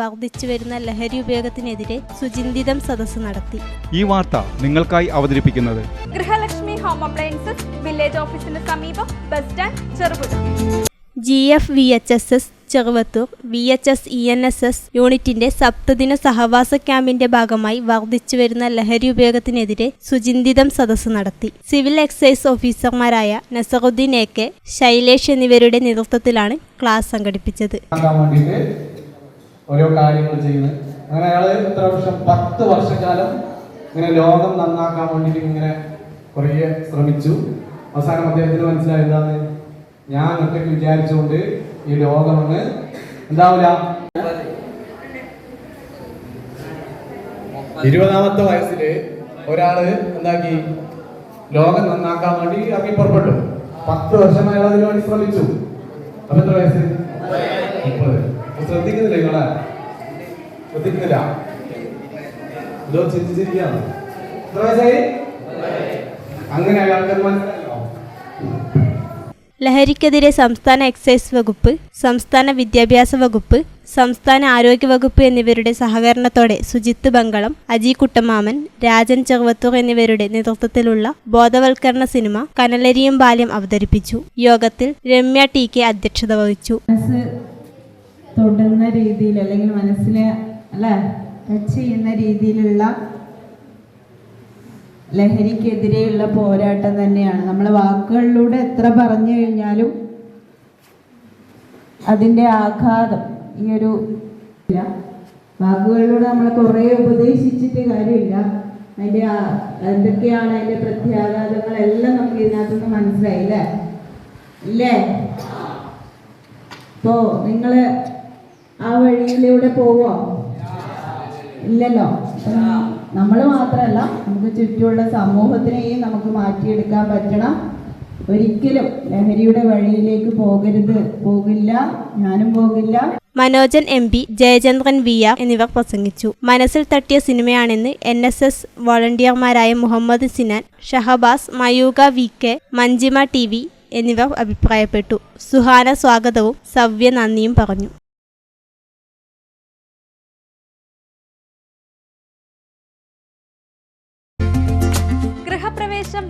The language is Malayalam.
വർദ്ധിച്ചുവരുന്ന ലഹരി ഉപയോഗത്തിനെതിരെ സുചിന്തിതം സദസ്സ് നടത്തി. ഈ വാർത്ത നിങ്ങൾക്കായി അവതരിപ്പിക്കുന്നത് ഗൃഹലക്ഷ്മി ഹോം അപ്ലയൻസസ് വില്ലേജ് ഓഫീസിന് സമീപം bus stand Cherupuzha. G F V H S S Cheruvathur V H S E N S S യൂണിറ്റിന്റെ സപ്തദിന സഹവാസ ക്യാമ്പിന്റെ ഭാഗമായി വർദ്ധിച്ചു വരുന്ന ലഹരി ഉപയോഗത്തിനെതിരെ സുചിന്തിതം സദസ്സ് നടത്തി. സിവിൽ എക്സൈസ് ഓഫീസർമാരായ നസറുദ്ദീൻ എ കെ ശൈലേഷ് എന്നിവരുടെ നേതൃത്വത്തിലാണ് ക്ലാസ് സംഘടിപ്പിച്ചത്. ഓരോ കാര്യങ്ങൾ ചെയ്യുന്നത്. അങ്ങനെ അയാൾ എത്ര വർഷം പത്ത് വർഷക്കാലം ഇങ്ങനെ ലോകം നന്നാക്കാൻ വേണ്ടിയിട്ട് ഇങ്ങനെ കുറേ ശ്രമിച്ചു. അവസാനം അദ്ദേഹത്തിന് മനസ്സിലായി ഞാൻ ഒറ്റയ്ക്ക് വിചാരിച്ചുകൊണ്ട് ഈ ലോകം അങ്ങ് എന്താവില്ല ഇരുപതാമത്തെ വയസ്സിൽ ഒരാൾ എന്താക്കി? ലോകം നന്നാക്കാൻ വേണ്ടി ഇറങ്ങി പുറപ്പെട്ടു. പത്ത് വർഷം അയാൾ അതിനു വേണ്ടി ശ്രമിച്ചു. അപ്പൊ എത്ര വയസ്സ്? ശ്രദ്ധിക്കുന്നില്ല നിങ്ങളെ? ശ്രദ്ധിക്കുന്നില്ല ഇതോ ചിന്തിച്ചിരിക്കുകയാണ്. എത്ര വയസ്സായി? അങ്ങനെ അയാൾക്ക് ലഹരിക്കെതിരെ സംസ്ഥാന എക്സൈസ് വകുപ്പ് സംസ്ഥാന വിദ്യാഭ്യാസ വകുപ്പ് സംസ്ഥാന ആരോഗ്യ വകുപ്പ് എന്നിവരുടെ സഹകരണത്തോടെ സുജിത്ത് ബംഗളം അജി കുട്ടമാമൻ രാജൻ ചെറുവത്തൂർ എന്നിവരുടെ നേതൃത്വത്തിലുള്ള ബോധവൽക്കരണ സിനിമ കനലരിയും ബാല്യം അവതരിപ്പിച്ചു. യോഗത്തിൽ രമ്യ ടി കെ അധ്യക്ഷത വഹിച്ചു. മനസ്സ് തൊടുന്ന രീതിയിൽ അല്ലെങ്കിൽ മനസ്സിനെ അല്ലേ? ടച്ച് ചെയ്യുന്ന രീതിയിലുള്ള ലഹരിക്കെതിരെയുള്ള പോരാട്ടം തന്നെയാണ്. നമ്മൾ വാക്കുകളിലൂടെ എത്ര പറഞ്ഞു കഴിഞ്ഞാലും അതിന്റെ ആഘാതം ഈ ഒരു വാക്കുകളിലൂടെ നമ്മൾ കുറേ ഉപദേശിച്ചിട്ട് കാര്യമില്ല. അതിന്റെ എന്തൊക്കെയാണ് അതിന്റെ പ്രത്യാഘാതങ്ങളെല്ലാം നമുക്ക് ഇതിനകത്തുനിന്ന് മനസ്സിലായി അല്ലേ? ഇല്ലേ? ഇപ്പോ നിങ്ങൾ ആ വഴിയിലൂടെ പോവോ? ഇല്ലല്ലോ. നമ്മൾ മാത്രമല്ല നമുക്ക് ചുറ്റുമുള്ള സമൂഹത്തിനെയും നമുക്ക് മാറ്റിയെടുക്കാൻ പറ്റണം ഒരിക്കലും ലഹരിയുടെ വഴിയിലേക്ക് പോകരുത്. പോകില്ല ഞാനും പോകില്ല. Manojan M P Jayachandran V R എന്നിവർ പ്രസംഗിച്ചു. മനസ്സിൽ തട്ടിയ സിനിമയാണെന്ന് N S S വോളണ്ടിയർമാരായ Muhammad Sinan Shahabaz Mayuka V K Manjima T V എന്നിവർ അഭിപ്രായപ്പെട്ടു. സുഹാന സ്വാഗതവും സവ്യ നന്ദിയും പറഞ്ഞു.